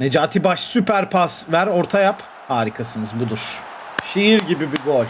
Necati Baş süper pas ver orta yap. Harikasınız budur. Şiir gibi bir gol.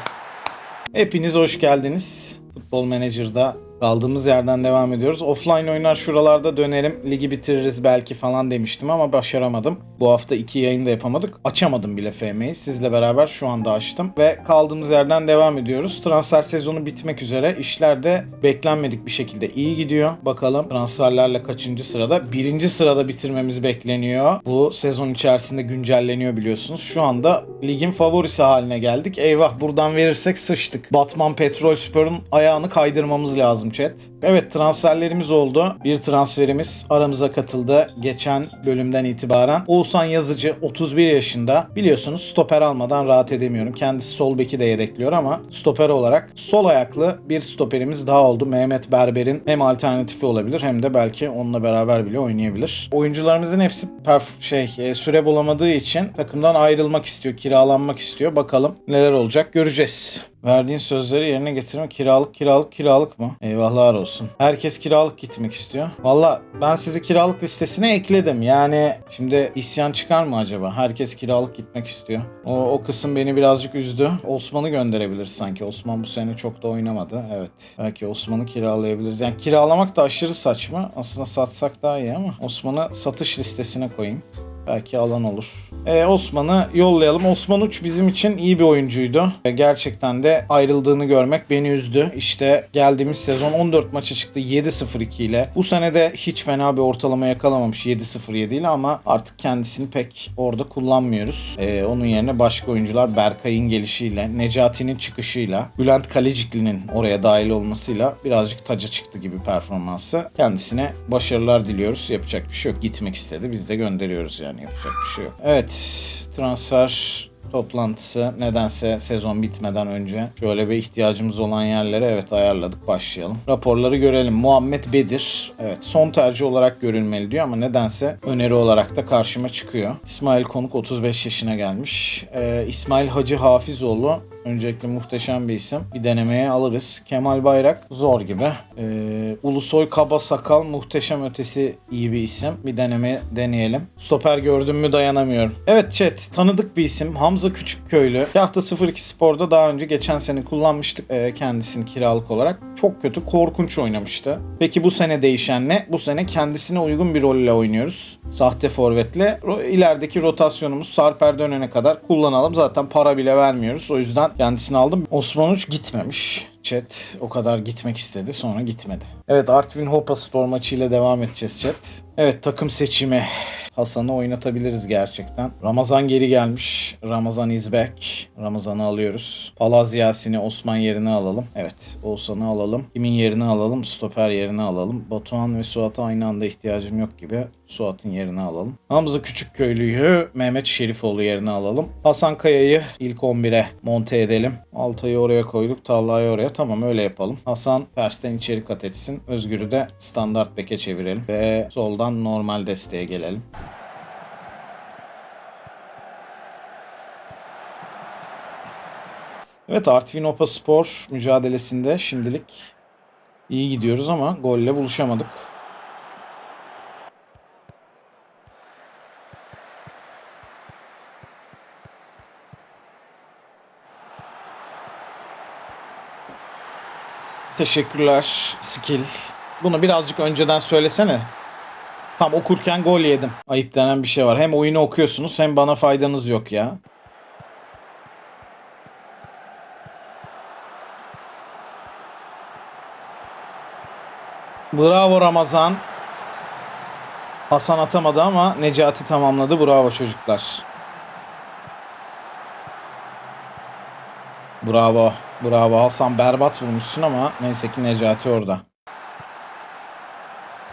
Hepiniz hoş geldiniz. Futbol Manager'da kaldığımız yerden devam ediyoruz. Offline oynar şuralarda dönerim. Ligi bitiririz belki falan demiştim ama başaramadım. Bu hafta iki yayın da yapamadık. Açamadım bile FM'yi. Sizle beraber şu anda açtım. Ve kaldığımız yerden devam ediyoruz. Transfer sezonu bitmek üzere. İşler de beklenmedik bir şekilde iyi gidiyor. Bakalım transferlerle kaçıncı sırada? Birinci sırada bitirmemiz bekleniyor. Bu sezon içerisinde güncelleniyor biliyorsunuz. Şu anda ligin favorisi haline geldik. Eyvah buradan verirsek sıçtık. Batman Petrol Spor'un ayağını kaydırmamız lazım chat. Evet transferlerimiz oldu. Bir transferimiz aramıza katıldı. Geçen bölümden itibaren. Oğuzhan Yazıcı 31 yaşında. Biliyorsunuz stoper almadan rahat edemiyorum. Kendisi sol beki de yedekliyor ama stoper olarak sol ayaklı bir stoperimiz daha oldu. Mehmet Berber'in hem alternatifi olabilir hem de belki onunla beraber bile oynayabilir. Oyuncularımızın hepsi perf şey e, süre bulamadığı için takımdan ayrılmak istiyor, kiralanmak istiyor. Bakalım neler olacak göreceğiz. Verdiğin sözleri yerine getirme kiralık kiralık kiralık mı? Eyvahlar olsun. Herkes kiralık gitmek istiyor. Valla ben sizi kiralık listesine ekledim. Yani şimdi isyan çıkar mı acaba? Herkes kiralık gitmek istiyor. O, o kısım beni birazcık üzdü. Osman'ı gönderebiliriz sanki. Osman bu sene çok da oynamadı. Evet. Belki Osman'ı kiralayabiliriz. Yani kiralamak da aşırı saçma. Aslında satsak daha iyi ama Osman'ı satış listesine koyayım. Belki alan olur. Ee, Osman'ı yollayalım. Osman Uç bizim için iyi bir oyuncuydu. Ee, gerçekten de ayrıldığını görmek beni üzdü. İşte geldiğimiz sezon 14 maça çıktı 7-0-2 ile. Bu sene de hiç fena bir ortalama yakalamamış 7-0-7 ile ama artık kendisini pek orada kullanmıyoruz. Ee, onun yerine başka oyuncular Berkay'ın gelişiyle, Necati'nin çıkışıyla, Bülent Kalecikli'nin oraya dahil olmasıyla birazcık taca çıktı gibi performansı. Kendisine başarılar diliyoruz. Yapacak bir şey yok. Gitmek istedi. Biz de gönderiyoruz yani yapacak bir şey yok. Evet transfer toplantısı nedense sezon bitmeden önce şöyle bir ihtiyacımız olan yerlere evet ayarladık başlayalım. Raporları görelim. Muhammed Bedir evet son tercih olarak görülmeli diyor ama nedense öneri olarak da karşıma çıkıyor. İsmail Konuk 35 yaşına gelmiş. Ee, İsmail Hacı Hafizoğlu Öncelikle muhteşem bir isim. Bir denemeye alırız. Kemal Bayrak zor gibi. Ee, Ulusoy Kaba Sakal muhteşem ötesi iyi bir isim. Bir deneme deneyelim. Stoper gördüm mü dayanamıyorum. Evet chat tanıdık bir isim. Hamza Küçükköylü. Yahta 02 Spor'da daha önce geçen sene kullanmıştık e, kendisini kiralık olarak. Çok kötü korkunç oynamıştı. Peki bu sene değişen ne? Bu sene kendisine uygun bir rolle oynuyoruz. Sahte forvetle. İlerideki rotasyonumuz Sarper dönene kadar kullanalım. Zaten para bile vermiyoruz. O yüzden kendisini aldım. Osman Uç gitmemiş. Chat o kadar gitmek istedi sonra gitmedi. Evet Artvin Hopa spor maçıyla devam edeceğiz chat. Evet takım seçimi. Hasan'ı oynatabiliriz gerçekten. Ramazan geri gelmiş. Ramazan is back. Ramazan'ı alıyoruz. Palaz Yasin'i Osman yerine alalım. Evet Oğuzhan'ı alalım. Kimin yerini alalım? Stoper yerine alalım. Batuhan ve Suat'a aynı anda ihtiyacım yok gibi. Suat'ın yerine alalım. Hamza Küçükköylü'yü Mehmet Şerifoğlu yerine alalım. Hasan Kaya'yı ilk 11'e monte edelim. Altay'ı oraya koyduk. Talha'yı oraya. Tamam öyle yapalım. Hasan tersten içeri kat etsin. Özgür'ü de standart beke çevirelim. Ve soldan normal desteğe gelelim. Evet Artvin Opa Spor mücadelesinde şimdilik iyi gidiyoruz ama golle buluşamadık. Teşekkürler skill. Bunu birazcık önceden söylesene. Tam okurken gol yedim. Ayıp denen bir şey var. Hem oyunu okuyorsunuz hem bana faydanız yok ya. Bravo Ramazan. Hasan atamadı ama Necati tamamladı. Bravo çocuklar. Bravo. Bravo Hasan berbat vurmuşsun ama neyse ki Necati orada.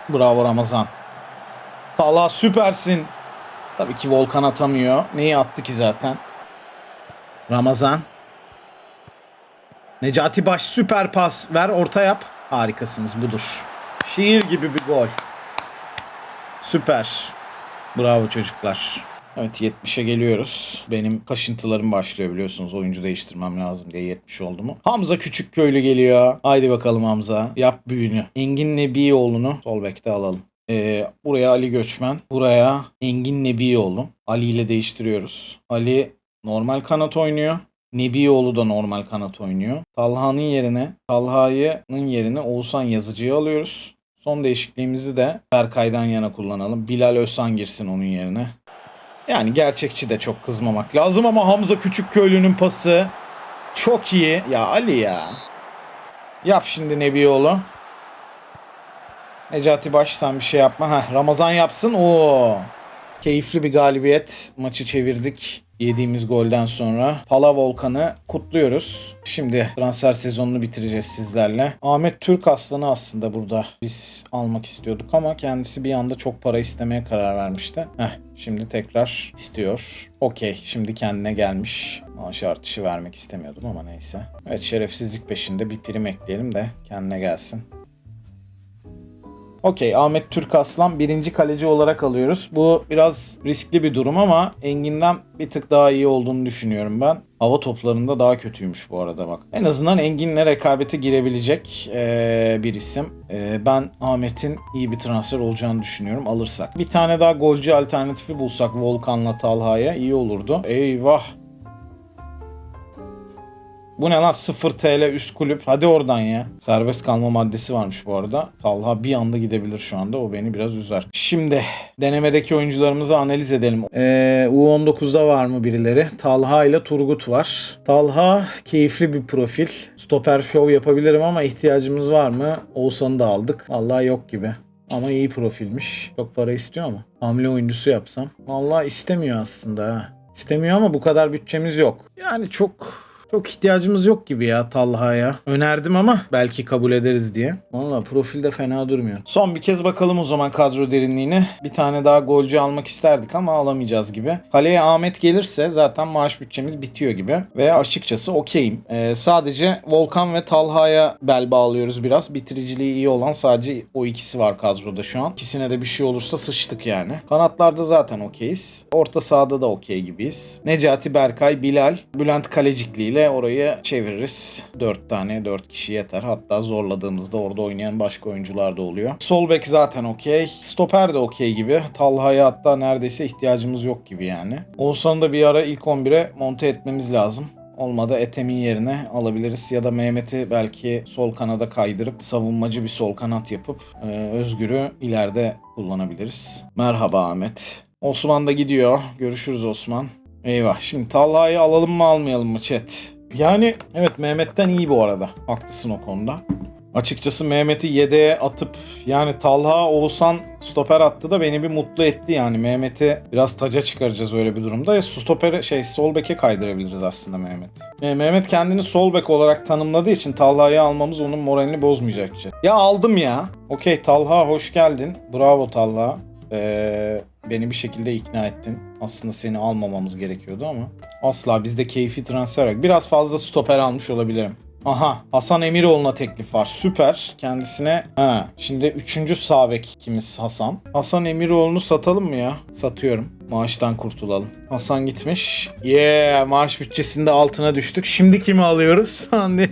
Bravo Ramazan. Talha süpersin. Tabii ki Volkan atamıyor. Neyi attı ki zaten? Ramazan. Necati Baş süper pas. Ver orta yap. Harikasınız budur. Şiir gibi bir gol. Süper. Bravo çocuklar. Evet 70'e geliyoruz. Benim kaşıntılarım başlıyor biliyorsunuz. Oyuncu değiştirmem lazım diye 70 oldu mu? Hamza Küçükköylü geliyor. Haydi bakalım Hamza. Yap büyünü. Engin Nebioğlu'nu sol bekte alalım. Ee, buraya Ali Göçmen. Buraya Engin Nebioğlu. Ali ile değiştiriyoruz. Ali normal kanat oynuyor. Nebioğlu da normal kanat oynuyor. Talha'nın yerine Talha'nın yerine Oğuzhan Yazıcı'yı alıyoruz. Son değişikliğimizi de Berkay'dan yana kullanalım. Bilal Özhan girsin onun yerine. Yani gerçekçi de çok kızmamak lazım ama Hamza Küçükköylü'nün pası çok iyi. Ya Ali ya. Yap şimdi Nebioğlu. Necati Baş sen bir şey yapma. Heh, Ramazan yapsın. Oo. Keyifli bir galibiyet. Maçı çevirdik. Yediğimiz golden sonra. Pala Volkan'ı kutluyoruz. Şimdi transfer sezonunu bitireceğiz sizlerle. Ahmet Türk Aslan'ı aslında burada biz almak istiyorduk ama kendisi bir anda çok para istemeye karar vermişti. Heh, şimdi tekrar istiyor. Okey şimdi kendine gelmiş. Maaş artışı vermek istemiyordum ama neyse. Evet şerefsizlik peşinde bir prim ekleyelim de kendine gelsin. Okey Ahmet Türk Aslan birinci kaleci olarak alıyoruz. Bu biraz riskli bir durum ama Engin'den bir tık daha iyi olduğunu düşünüyorum ben. Hava toplarında daha kötüymüş bu arada bak. En azından Engin'le rekabete girebilecek eee, bir isim. Eee, ben Ahmet'in iyi bir transfer olacağını düşünüyorum alırsak. Bir tane daha golcü alternatifi bulsak Volkan'la Talha'ya iyi olurdu. Eyvah. Bu ne lan 0 TL üst kulüp. Hadi oradan ya. Serbest kalma maddesi varmış bu arada. Talha bir anda gidebilir şu anda. O beni biraz üzer. Şimdi denemedeki oyuncularımızı analiz edelim. Ee, U19'da var mı birileri? Talha ile Turgut var. Talha keyifli bir profil. Stoper show yapabilirim ama ihtiyacımız var mı? Oğuzhan'ı da aldık. Vallahi yok gibi. Ama iyi profilmiş. Çok para istiyor mu? Hamle oyuncusu yapsam. Vallahi istemiyor aslında ha. İstemiyor ama bu kadar bütçemiz yok. Yani çok çok ihtiyacımız yok gibi ya Talha'ya. Önerdim ama belki kabul ederiz diye. Valla profilde fena durmuyor. Son bir kez bakalım o zaman kadro derinliğine. Bir tane daha golcü almak isterdik ama alamayacağız gibi. Kaleye Ahmet gelirse zaten maaş bütçemiz bitiyor gibi. Ve açıkçası okeyim. Ee, sadece Volkan ve Talha'ya bel bağlıyoruz biraz. Bitiriciliği iyi olan sadece o ikisi var kadroda şu an. İkisine de bir şey olursa sıçtık yani. Kanatlarda zaten okeyiz. Orta sahada da okey gibiyiz. Necati Berkay, Bilal, Bülent Kalecikli ile orayı çeviririz. 4 tane 4 kişi yeter. Hatta zorladığımızda orada oynayan başka oyuncular da oluyor. Sol bek zaten okey. Stoper de okey gibi. Talha'ya hatta neredeyse ihtiyacımız yok gibi yani. Oğuzhan'ı da bir ara ilk 11'e monte etmemiz lazım. Olmadı Ethem'in yerine alabiliriz ya da Mehmet'i belki sol kanada kaydırıp savunmacı bir sol kanat yapıp e, Özgür'ü ileride kullanabiliriz. Merhaba Ahmet. Osman da gidiyor. Görüşürüz Osman. Eyvah. Şimdi Talha'yı alalım mı almayalım mı chat? Yani evet Mehmet'ten iyi bu arada. Haklısın o konuda. Açıkçası Mehmet'i yedeğe atıp yani Talha Oğuzhan stoper attı da beni bir mutlu etti yani. Mehmet'i biraz taca çıkaracağız öyle bir durumda. Ya stopere şey sol beke kaydırabiliriz aslında Mehmet. E, Mehmet kendini sol bek olarak tanımladığı için Talha'yı almamız onun moralini bozmayacak. Ya aldım ya. Okey Talha hoş geldin. Bravo Talha. Ee, beni bir şekilde ikna ettin. Aslında seni almamamız gerekiyordu ama. Asla bizde keyfi transfer yok. Biraz fazla stoper almış olabilirim. Aha Hasan Emiroğlu'na teklif var. Süper. Kendisine ha şimdi üçüncü sağ bek ikimiz Hasan. Hasan Emiroğlu'nu satalım mı ya? Satıyorum. Maaştan kurtulalım. Hasan gitmiş. Yeah maaş bütçesinde altına düştük. Şimdi kimi alıyoruz falan diye.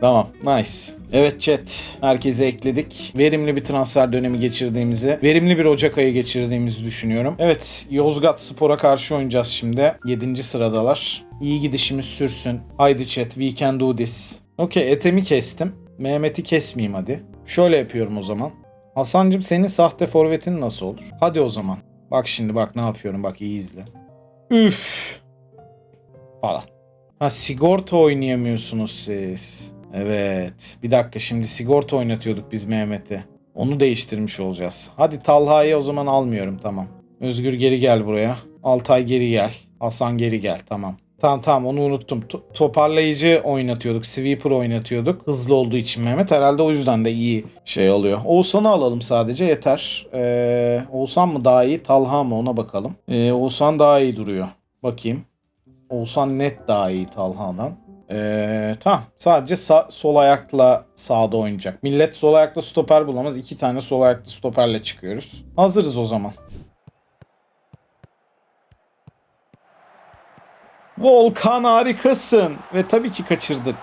Tamam, nice. Evet chat, herkese ekledik. Verimli bir transfer dönemi geçirdiğimizi, verimli bir Ocak ayı geçirdiğimizi düşünüyorum. Evet, Yozgat Spor'a karşı oynayacağız şimdi. 7. sıradalar. İyi gidişimiz sürsün. Haydi chat, we can do this. Okey, Ethem'i kestim. Mehmet'i kesmeyeyim hadi. Şöyle yapıyorum o zaman. Hasancım senin sahte forvetin nasıl olur? Hadi o zaman. Bak şimdi bak ne yapıyorum bak iyi izle. Üf. Falan. Ha sigorta oynayamıyorsunuz siz. Evet. Bir dakika şimdi sigorta oynatıyorduk biz Mehmet'i. Onu değiştirmiş olacağız. Hadi Talha'yı o zaman almıyorum tamam. Özgür geri gel buraya. Altay geri gel. Hasan geri gel tamam. Tamam tamam onu unuttum. To- toparlayıcı oynatıyorduk. Sweeper oynatıyorduk. Hızlı olduğu için Mehmet. Herhalde o yüzden de iyi şey oluyor. Oğuzhan'ı alalım sadece yeter. Ee, Oğuzhan mı daha iyi? Talha mı ona bakalım. Ee, Oğuzhan daha iyi duruyor. Bakayım. Oğuzhan net daha iyi Talha'dan. Ee, tamam. Sadece sağ- sol ayakla sağda oynayacak. Millet sol ayakla stoper bulamaz. İki tane sol ayaklı stoperle çıkıyoruz. Hazırız o zaman. Volkan harikasın. Ve tabii ki kaçırdık.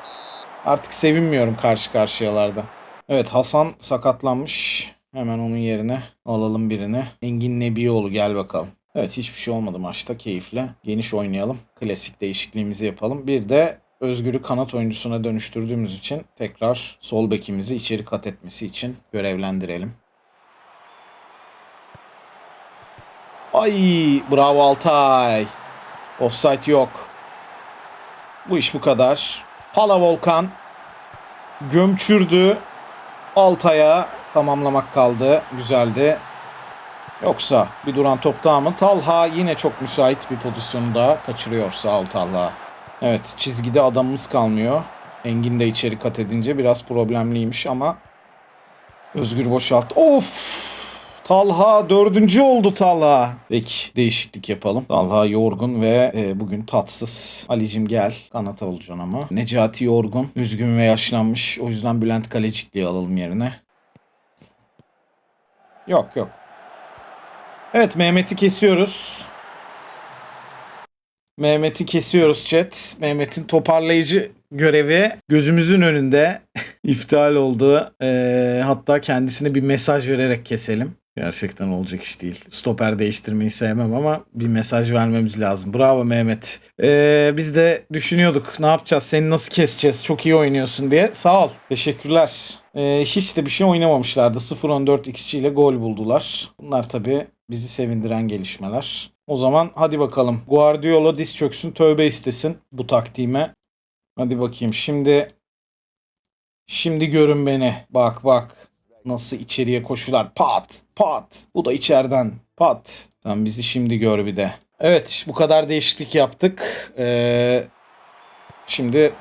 Artık sevinmiyorum karşı karşıyalarda. Evet Hasan sakatlanmış. Hemen onun yerine alalım birini. Engin Nebioğlu gel bakalım. Evet hiçbir şey olmadı maçta keyifle. Geniş oynayalım. Klasik değişikliğimizi yapalım. Bir de Özgür'ü kanat oyuncusuna dönüştürdüğümüz için tekrar sol bekimizi içeri kat etmesi için görevlendirelim. Ay bravo Altay. Offside yok. Bu iş bu kadar. Pala Volkan gömçürdü. Altay'a tamamlamak kaldı. Güzeldi. Yoksa bir duran top daha mı? Talha yine çok müsait bir pozisyonu da kaçırıyor sağ ol Talha. Evet çizgide adamımız kalmıyor. Engin de içeri kat edince biraz problemliymiş ama Özgür boşalt. Of! Talha dördüncü oldu Talha. Peki değişiklik yapalım. Talha yorgun ve e, bugün tatsız. Alicim gel. Kanata olacaksın ama. Necati yorgun. Üzgün ve yaşlanmış. O yüzden Bülent Kalecikli'yi alalım yerine. Yok yok. Evet Mehmet'i kesiyoruz. Mehmet'i kesiyoruz chat. Mehmet'in toparlayıcı görevi gözümüzün önünde iptal oldu. Ee, hatta kendisine bir mesaj vererek keselim. Gerçekten olacak iş değil. Stoper değiştirmeyi sevmem ama bir mesaj vermemiz lazım. Bravo Mehmet. Ee, biz de düşünüyorduk ne yapacağız, seni nasıl keseceğiz, çok iyi oynuyorsun diye. Sağ ol. Teşekkürler. Ee, hiç de bir şey oynamamışlardı. 0-14 XG ile gol buldular. Bunlar tabii bizi sevindiren gelişmeler. O zaman hadi bakalım. Guardiola diz çöksün, tövbe istesin bu taktiğime. Hadi bakayım şimdi şimdi görün beni. Bak bak. Nasıl içeriye koşular. Pat pat. Bu da içeriden. Pat. Sen bizi şimdi gör bir de. Evet bu kadar değişiklik yaptık. Ee, şimdi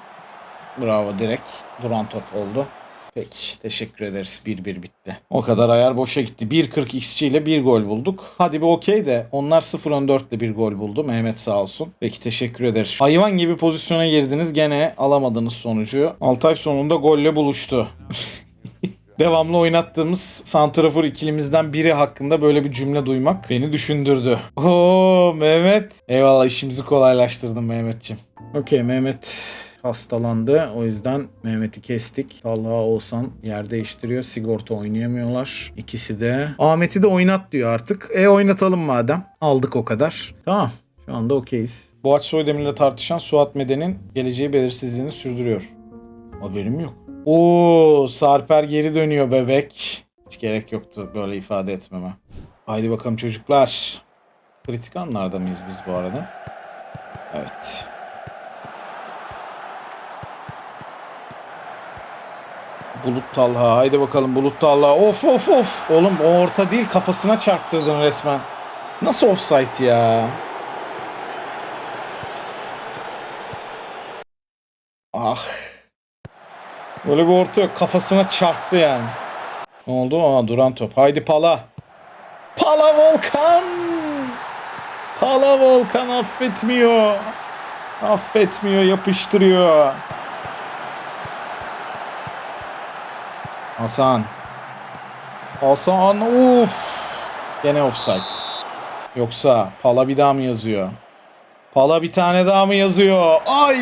bravo direkt. Duran top oldu. Peki teşekkür ederiz. 1-1 bitti. O kadar ayar boşa gitti. 1.40 XG ile bir gol bulduk. Hadi bir okey de onlar 0-14 ile bir gol buldu. Mehmet sağ olsun. Peki teşekkür ederiz. Hayvan gibi pozisyona girdiniz. Gene alamadınız sonucu. Altay sonunda golle buluştu. Devamlı oynattığımız Santrafor ikilimizden biri hakkında böyle bir cümle duymak beni düşündürdü. Oo Mehmet. Eyvallah işimizi kolaylaştırdın Mehmetçim. Okey Mehmet hastalandı. O yüzden Mehmet'i kestik. Talha Oğuzhan yer değiştiriyor. Sigorta oynayamıyorlar. İkisi de. Ahmet'i de oynat diyor artık. E oynatalım madem. Aldık o kadar. Tamam. Şu anda okeyiz. Boğaç Soydemir'le tartışan Suat Meden'in geleceği belirsizliğini sürdürüyor. Haberim yok. Oo, Sarper geri dönüyor bebek. Hiç gerek yoktu böyle ifade etmeme. Haydi bakalım çocuklar. Kritik anlarda mıyız biz bu arada? Evet. Bulut Talha. Haydi bakalım Bulut Talha. Of of of. Oğlum o orta değil kafasına çarptırdın resmen. Nasıl offside ya? Ah. Böyle bir orta yok. Kafasına çarptı yani. Ne oldu? Aa duran top. Haydi Pala. Pala Volkan. Pala Volkan affetmiyor. Affetmiyor, yapıştırıyor. Hasan. Hasan uf. Gene offside. Yoksa Pala bir daha mı yazıyor? Pala bir tane daha mı yazıyor? Ay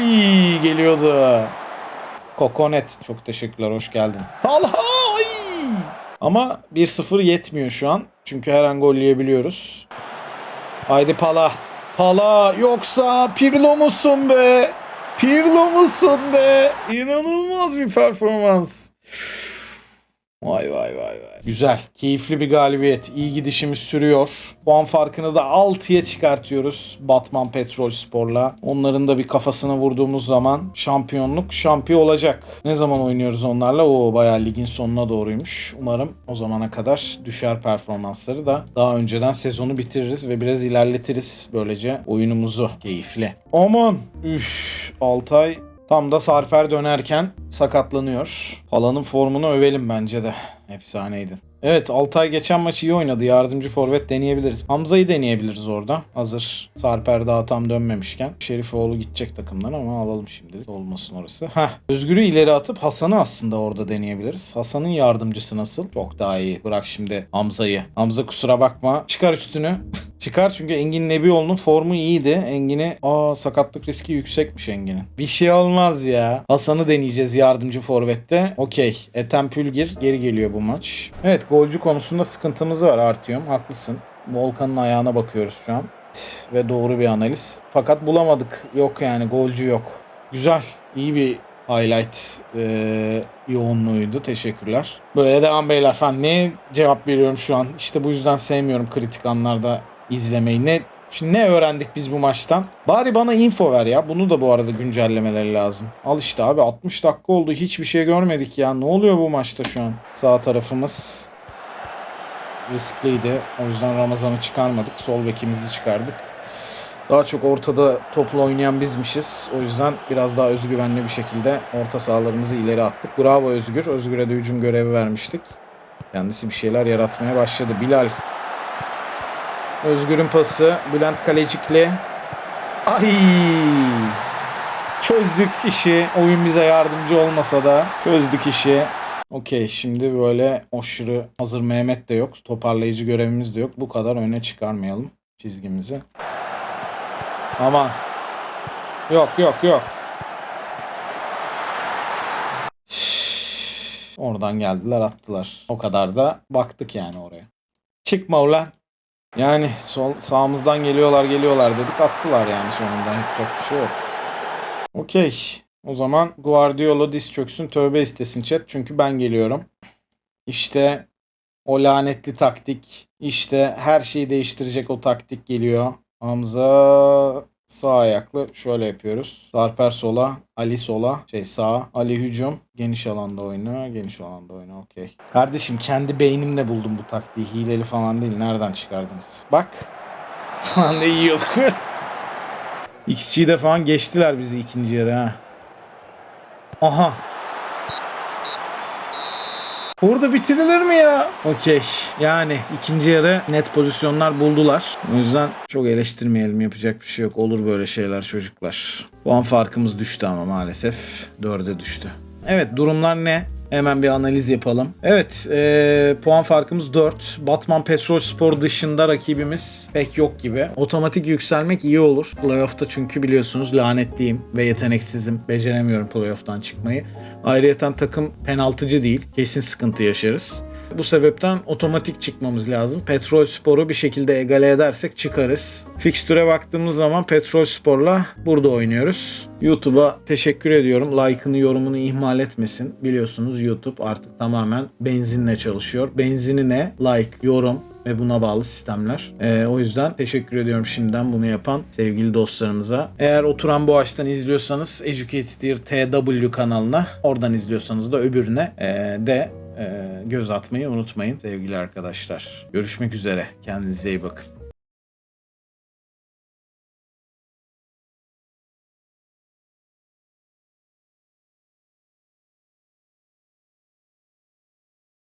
geliyordu. Kokonet çok teşekkürler hoş geldin. Talha ay. Ama 1-0 yetmiyor şu an. Çünkü her an gol yiyebiliyoruz. Haydi Pala. Pala yoksa Pirlo musun be? Pirlo musun be? İnanılmaz bir performans. Vay vay vay vay. Güzel. Keyifli bir galibiyet. İyi gidişimiz sürüyor. Puan farkını da 6'ya çıkartıyoruz. Batman Petrol Spor'la. Onların da bir kafasına vurduğumuz zaman şampiyonluk şampiyon olacak. Ne zaman oynuyoruz onlarla? O bayağı ligin sonuna doğruymuş. Umarım o zamana kadar düşer performansları da daha önceden sezonu bitiririz ve biraz ilerletiriz böylece oyunumuzu. Keyifli. Aman. Üf. Altay Tam da Sarper dönerken sakatlanıyor. Pala'nın formunu övelim bence de. Efsaneydi. Evet Altay geçen maç iyi oynadı. Yardımcı forvet deneyebiliriz. Hamza'yı deneyebiliriz orada. Hazır Sarper daha tam dönmemişken. Şerifoğlu gidecek takımdan ama alalım şimdilik. Olmasın orası. Heh. Özgür'ü ileri atıp Hasan'ı aslında orada deneyebiliriz. Hasan'ın yardımcısı nasıl? Çok daha iyi. Bırak şimdi Hamza'yı. Hamza kusura bakma. Çıkar üstünü. Çıkar çünkü Engin Nebioğlu'nun formu iyiydi. Engin'i aa sakatlık riski yüksekmiş Engin'in. Bir şey olmaz ya. Hasan'ı deneyeceğiz yardımcı forvette. Okey. Ethem Pülgir geri geliyor bu maç. Evet golcü konusunda sıkıntımız var Artyom. Haklısın. Volkan'ın ayağına bakıyoruz şu an. Ve doğru bir analiz. Fakat bulamadık. Yok yani golcü yok. Güzel. iyi bir highlight e, yoğunluğuydu. Teşekkürler. Böyle devam beyler falan. Ne cevap veriyorum şu an? İşte bu yüzden sevmiyorum kritik anlarda izlemeyi. Ne Şimdi ne öğrendik biz bu maçtan? Bari bana info ver ya. Bunu da bu arada güncellemeleri lazım. Al işte abi 60 dakika oldu. Hiçbir şey görmedik ya. Ne oluyor bu maçta şu an? Sağ tarafımız riskliydi. O yüzden Ramazan'ı çıkarmadık. Sol bekimizi çıkardık. Daha çok ortada topla oynayan bizmişiz. O yüzden biraz daha özgüvenli bir şekilde orta sahalarımızı ileri attık. Bravo Özgür. Özgür'e de hücum görevi vermiştik. Kendisi bir şeyler yaratmaya başladı. Bilal. Özgür'ün pası. Bülent Kalecikli. Ay! Çözdük işi. Oyun bize yardımcı olmasa da çözdük işi. Okey şimdi böyle aşırı hazır Mehmet de yok. Toparlayıcı görevimiz de yok. Bu kadar öne çıkarmayalım çizgimizi. Aman. Yok yok yok. Oradan geldiler attılar. O kadar da baktık yani oraya. Çıkma ulan. Yani sol sağımızdan geliyorlar geliyorlar dedik attılar yani sonunda yapacak bir şey yok. Okey. O zaman Guardiola diz çöksün tövbe istesin chat çünkü ben geliyorum. İşte o lanetli taktik. İşte her şeyi değiştirecek o taktik geliyor. Hamza sağ ayaklı şöyle yapıyoruz. Sarper sola, Ali sola, şey sağ, Ali hücum. Geniş alanda oyna, geniş alanda oyna okey. Kardeşim kendi beynimle buldum bu taktiği. Hileli falan değil. Nereden çıkardınız? Bak. Falan da yiyorduk. XG'de falan geçtiler bizi ikinci yarı ha. Aha. Orada bitirilir mi ya? Okey. Yani ikinci yarı net pozisyonlar buldular. O yüzden çok eleştirmeyelim. Yapacak bir şey yok. Olur böyle şeyler çocuklar. Puan farkımız düştü ama maalesef. Dörde düştü. Evet durumlar ne? Hemen bir analiz yapalım. Evet eee, puan farkımız 4. Batman Petrol Spor dışında rakibimiz pek yok gibi. Otomatik yükselmek iyi olur. Playoff'ta çünkü biliyorsunuz lanetliyim ve yeteneksizim. Beceremiyorum playoff'tan çıkmayı. Ayrıyeten takım penaltıcı değil. Kesin sıkıntı yaşarız. Bu sebepten otomatik çıkmamız lazım. Petrol Spor'u bir şekilde egale edersek çıkarız. Fixtüre baktığımız zaman Petrol Spor'la burada oynuyoruz. YouTube'a teşekkür ediyorum. Like'ını, yorumunu ihmal etmesin. Biliyorsunuz YouTube artık tamamen benzinle çalışıyor. Benzini ne? Like, yorum, ve buna bağlı sistemler. Ee, o yüzden teşekkür ediyorum şimdiden bunu yapan sevgili dostlarımıza. Eğer oturan bu açtan izliyorsanız Educated TW kanalına, oradan izliyorsanız da öbürüne ee, de göz atmayı unutmayın sevgili arkadaşlar. Görüşmek üzere. Kendinize iyi bakın.